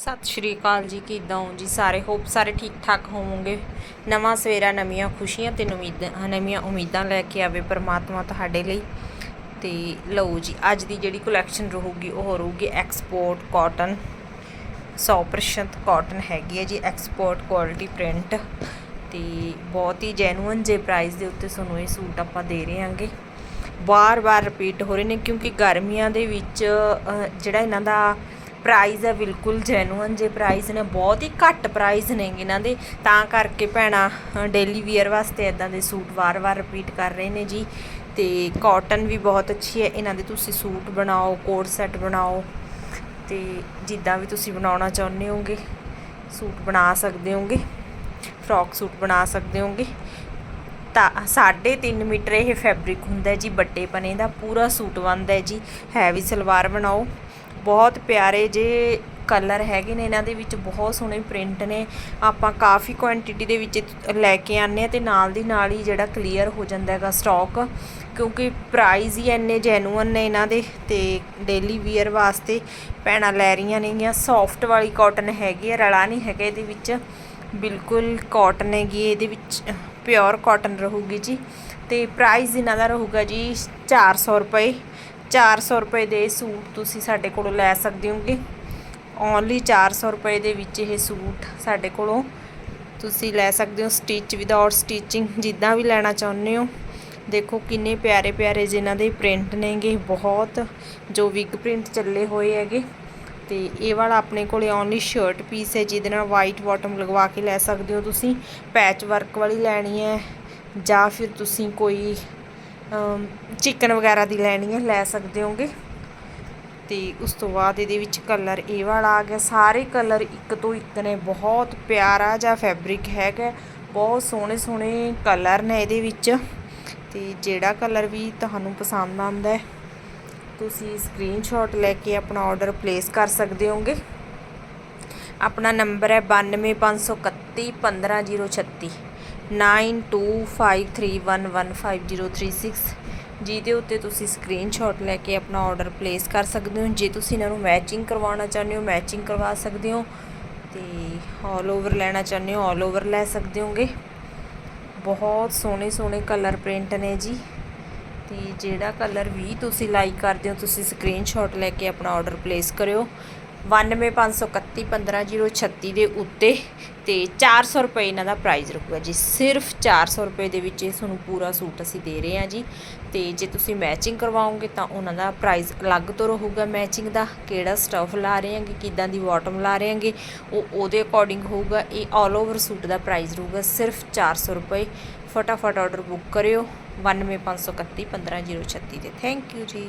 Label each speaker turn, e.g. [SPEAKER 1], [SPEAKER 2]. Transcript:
[SPEAKER 1] ਸਤਿ ਸ਼੍ਰੀ ਅਕਾਲ ਜੀ, ਕਿਦਾਂ ਹੋ ਜੀ ਸਾਰੇ? ਹੋਪ ਸਾਰੇ ਠੀਕ ਠਾਕ ਹੋਵੋਗੇ। ਨਵਾਂ ਸਵੇਰਾ, ਨਵੀਆਂ ਖੁਸ਼ੀਆਂ ਤੇ ਉਮੀਦਾਂ ਨਵੀਆਂ ਉਮੀਦਾਂ ਲੈ ਕੇ ਆਵੇ ਪਰਮਾਤਮਾ ਤੁਹਾਡੇ ਲਈ। ਤੇ ਲਓ ਜੀ, ਅੱਜ ਦੀ ਜਿਹੜੀ ਕਲੈਕਸ਼ਨ ਰਹੂਗੀ, ਉਹ ਰਹੂਗੀ ਐਕਸਪੋਰਟ ਕਾਟਨ 100% ਕਾਟਨ ਹੈਗੀ ਹੈ ਜੀ ਐਕਸਪੋਰਟ ਕੁਆਲਿਟੀ ਪ੍ਰਿੰਟ ਤੇ ਬਹੁਤ ਹੀ ਜੈਨੂਇਨ ਜੇ ਪ੍ਰਾਈਸ ਦੇ ਉੱਤੇ ਤੁਹਾਨੂੰ ਇਹ ਸੂਟ ਆਪਾਂ ਦੇ ਰਹੇ ਹਾਂਗੇ। ਵਾਰ-ਵਾਰ ਰਿਪੀਟ ਹੋ ਰਹੇ ਨੇ, ਕਿਉਂਕਿ ਗਰਮੀਆਂ ਦੇ ਵਿੱਚ ਜਿਹੜਾ ਇਹਨਾਂ ਦਾ ਪ੍ਰਾਈਜ਼ ਹੈ, ਬਿਲਕੁਲ ਜੈਨੂਅਨ ਜੇ ਪ੍ਰਾਈਜ਼ ਨੇ, ਬਹੁਤ ਹੀ ਘੱਟ ਪ੍ਰਾਈਜ਼ ਨੇ ਇਹਨਾਂ ਦੇ। ਤਾਂ ਕਰਕੇ ਭੈਣਾ ਡੇਲੀ ਵੀਅਰ ਵਾਸਤੇ ਇਦਾਂ ਦੇ ਸੂਟ ਵਾਰ-ਵਾਰ ਰਿਪੀਟ ਕਰ ਰਹੇ ਨੇ ਜੀ। ਤੇ ਕਾਟਨ ਵੀ ਬਹੁਤ ਅੱਛੀ ਹੈ, ਇਹਨਾਂ ਦੇ ਤੁਸੀਂ ਸੂਟ ਬਣਾਓ, ਕੋਟ ਸੈੱਟ ਬਣਾਓ। ਤੇ ਜਿੱਦਾਂ ਵੀ ਤੁਸੀਂ ਬਣਾਉਣਾ ਚਾਹੁੰਦੇ ਹੋਗੇ ਸੂਟ ਬਣਾ ਸਕਦੇ ਹੋਗੇ ਫਰੋਕ ਸੂਟ ਬਣਾ ਸਕਦੇ ਹੋਗੇ ਤਾਂ 3.5 ਮੀਟਰ ਇਹ ਫੈਬਰਿਕ ਹੁੰਦਾ ਜੀ, ਵੱਡੇ ਪਨੇ ਦਾ, ਪੂਰਾ ਸੂਟ ਬਣਦਾ ਹੈ ਜੀ। ਹੈਵੀ ਸਲਵਾਰ ਬਣਾਓ। ਬਹੁਤ ਪਿਆਰੇ ਜੇ ਕਲਰ ਹੈਗੇ ਨੇ, ਇਹਨਾਂ ਦੇ ਵਿੱਚ ਬਹੁਤ ਸੋਹਣੇ ਪ੍ਰਿੰਟ ਨੇ। ਆਪਾਂ ਕਾਫੀ ਕੁਆਂਟੀਟੀ ਦੇ ਵਿੱਚ ਲੈ ਕੇ ਆਨੇ ਆ ਤੇ ਨਾਲ ਦੀ ਨਾਲ ਹੀ ਜਿਹੜਾ ਕਲੀਅਰ ਹੋ ਜਾਂਦਾ ਹੈਗਾ ਸਟਾਕ ਕਿਉਂਕਿ ਪ੍ਰਾਈਜ਼ ਹੀ ਇੰਨੇ ਜੈਨੂਅਨ ਨੇ ਇਹਨਾਂ ਦੇ ਤੇ ਡੇਲੀ ਵੀਅਰ ਵਾਸਤੇ ਭੈਣਾਂ ਲੈ ਰਹੀਆਂ ਨੇਗੀਆਂ ਸੌਫਟ ਵਾਲੀ ਕਾਟਨ ਹੈਗੀ ਆ, ਰਲਾ ਨਹੀਂ ਹੈਗਾ ਇਹਦੇ ਵਿੱਚ। ਬਿਲਕੁਲ ਕਾਟਨ ਹੈਗੀ ਇਹਦੇ ਵਿੱਚ ਪਿਓਰ ਕਾਟਨ ਰਹੂਗੀ ਜੀ। ਤੇ ਪ੍ਰਾਈਜ਼ ਇਹਨਾਂ ਦਾ ਰਹੂਗਾ ਜੀ 400 ਰੁਪਏ। 400 ਰੁਪਏ ਦੇ ਸੂਟ ਤੁਸੀਂ ਸਾਡੇ ਕੋਲੋਂ ਲੈ ਸਕਦੇ ਹੋਗੇ। ਓਨਲੀ 400 ਰੁਪਏ ਦੇ ਵਿੱਚ ਇਹ ਸੂਟ ਸਾਡੇ ਕੋਲੋਂ ਤੁਸੀਂ ਲੈ ਸਕਦੇ ਹੋ। ਸਟਿਚ ਵਿਦਆਊਟ ਸਟਿਚਿੰਗ ਜਿੱਦਾਂ ਵੀ ਲੈਣਾ ਚਾਹੁੰਦੇ ਹੋ। ਦੇਖੋ ਕਿੰਨੇ ਪਿਆਰੇ ਪਿਆਰੇ ਜਿਨ੍ਹਾਂ ਦੇ ਪ੍ਰਿੰਟ ਨੇਗੇ। ਬਹੁਤ ਜੋ ਵਿਗ ਪ੍ਰਿੰਟ ਚੱਲੇ ਹੋਏ ਹੈਗੇ। ਤੇ ਇਹ ਵਾਲਾ ਆਪਣੇ ਕੋਲੇ ਓਨਲੀ ਸ਼ਰਟ ਪੀਸ ਹੈ, ਜਿਹਦੇ ਨਾਲ ਵਾਈਟ ਬਾਟਮ ਲਗਵਾ ਕੇ ਲੈ ਸਕਦੇ ਹੋ ਤੁਸੀਂ। ਪੈਚ ਵਰਕ ਵਾਲੀ ਲੈਣੀ ਹੈ ਜਾਂ ਫਿਰ ਤੁਸੀਂ ਕੋਈ ਚਿਕਨ ਵਗੈਰਾ ਦੀ ਲੈਣੀ ਹੈ, ਲੈ ਸਕਦੇ ਹੋਗੇ। ਤੇ ਉਸ ਤੋਂ ਬਾਅਦ ਇਹਦੇ ਵਿੱਚ ਕਲਰ ਇਹ ਵਾਲਾ ਆ ਗਿਆ। ਸਾਰੇ ਕਲਰ ਇੱਕ ਤੋਂ ਇੱਕ ਨੇ। ਬਹੁਤ ਪਿਆਰਾ ਜਿਹਾ ਫੈਬਰਿਕ ਹੈਗਾ। ਬਹੁਤ ਸੋਹਣੇ ਸੋਹਣੇ ਕਲਰ ਨੇ ਇਹਦੇ ਵਿੱਚ। ਤੇ ਜਿਹੜਾ ਕਲਰ ਵੀ ਤੁਹਾਨੂੰ ਪਸੰਦ ਆਉਂਦਾ ਹੈ, ਤੁਸੀਂ ਸਕਰੀਨਸ਼ਾਟ ਲੈ ਕੇ ਆਪਣਾ ਆਰਡਰ ਪਲੇਸ ਕਰ ਸਕਦੇ ਹੋਗੇ। ਆਪਣਾ ਨੰਬਰ ਹੈ 925331 15036 9253115036 ਜਿਹਦੇ ਉੱਤੇ ਤੁਸੀਂ ਸਕਰੀਨਸ਼ਾਟ ਲੈ ਕੇ ਆਪਣਾ ਆਰਡਰ ਪਲੇਸ ਕਰ ਸਕਦੇ ਹੋ। ਜੇ ਤੁਸੀਂ ਇਹਨਾਂ ਨੂੰ ਮੈਚਿੰਗ ਕਰਵਾਉਣਾ ਚਾਹੁੰਦੇ ਹੋ ਮੈਚਿੰਗ ਕਰਵਾ ਸਕਦੇ ਹੋ ਤੇ ਆਲ ਓਵਰ ਲੈਣਾ ਚਾਹੁੰਦੇ ਹੋ ਆਲ ਓਵਰ ਲੈ ਸਕਦੇ ਹੋਗੇ। ਬਹੁਤ ਸੋਹਣੇ ਸੋਹਣੇ ਕਲਰ ਪ੍ਰਿੰਟ ਨੇ ਜੀ। ਤੇ ਜਿਹੜਾ ਕਲਰ ਵੀ ਤੁਸੀਂ ਲਾਈਕ ਕਰਦੇ ਹੋ, ਤੁਸੀਂ ਸਕਰੀਨਸ਼ਾਟ ਲੈ ਕੇ ਆਪਣਾ ਆਰਡਰ ਪਲੇਸ ਕਰਿਓ। 9253315036 ਦੇ ਉੱਤੇ ਤੇ 400 ਰੁਪਏ ਇਹਨਾਂ ਦਾ ਪ੍ਰਾਈਸ ਰਹੂਗਾ ਜੀ। ਸਿਰਫ 400 ਰੁਪਏ ਦੇ ਵਿੱਚ ਇਹ ਤੁਹਾਨੂੰ ਪੂਰਾ ਸੂਟ ਅਸੀਂ ਦੇ ਰਹੇ ਹਾਂ ਜੀ। ਤੇ ਜੇ ਤੁਸੀਂ ਮੈਚਿੰਗ ਕਰਵਾਓਗੇ ਤਾਂ ਉਹਨਾਂ ਦਾ ਪ੍ਰਾਈਸ ਅਲੱਗ ਤੋਂ ਰਹੂਗਾ ਮੈਚਿੰਗ ਦਾ। ਕਿਹੜਾ ਸਟਫ ਲਾ ਰਹੇ ਹਾਂਗੇ, ਕਿਦਾਂ ਦੀ ਬਾਟਮ ਲਾ ਰਹੇ ਹਾਂਗੇ, ਉਹ ਉਹਦੇ ਅਕੋਰਡਿੰਗ ਹੋਊਗਾ। ਇਹ ਆਲ ਓਵਰ ਸੂਟ ਦਾ ਪ੍ਰਾਈਸ ਰਹੂਗਾ। ਸਿਰਫ 400 ਰੁਪਏ। ਫਟਾਫਟ ਆਰਡਰ ਬੁੱਕ ਕਰਿਓ। 9253315036 ਤੇ ਥੈਂਕ ਯੂ ਜੀ।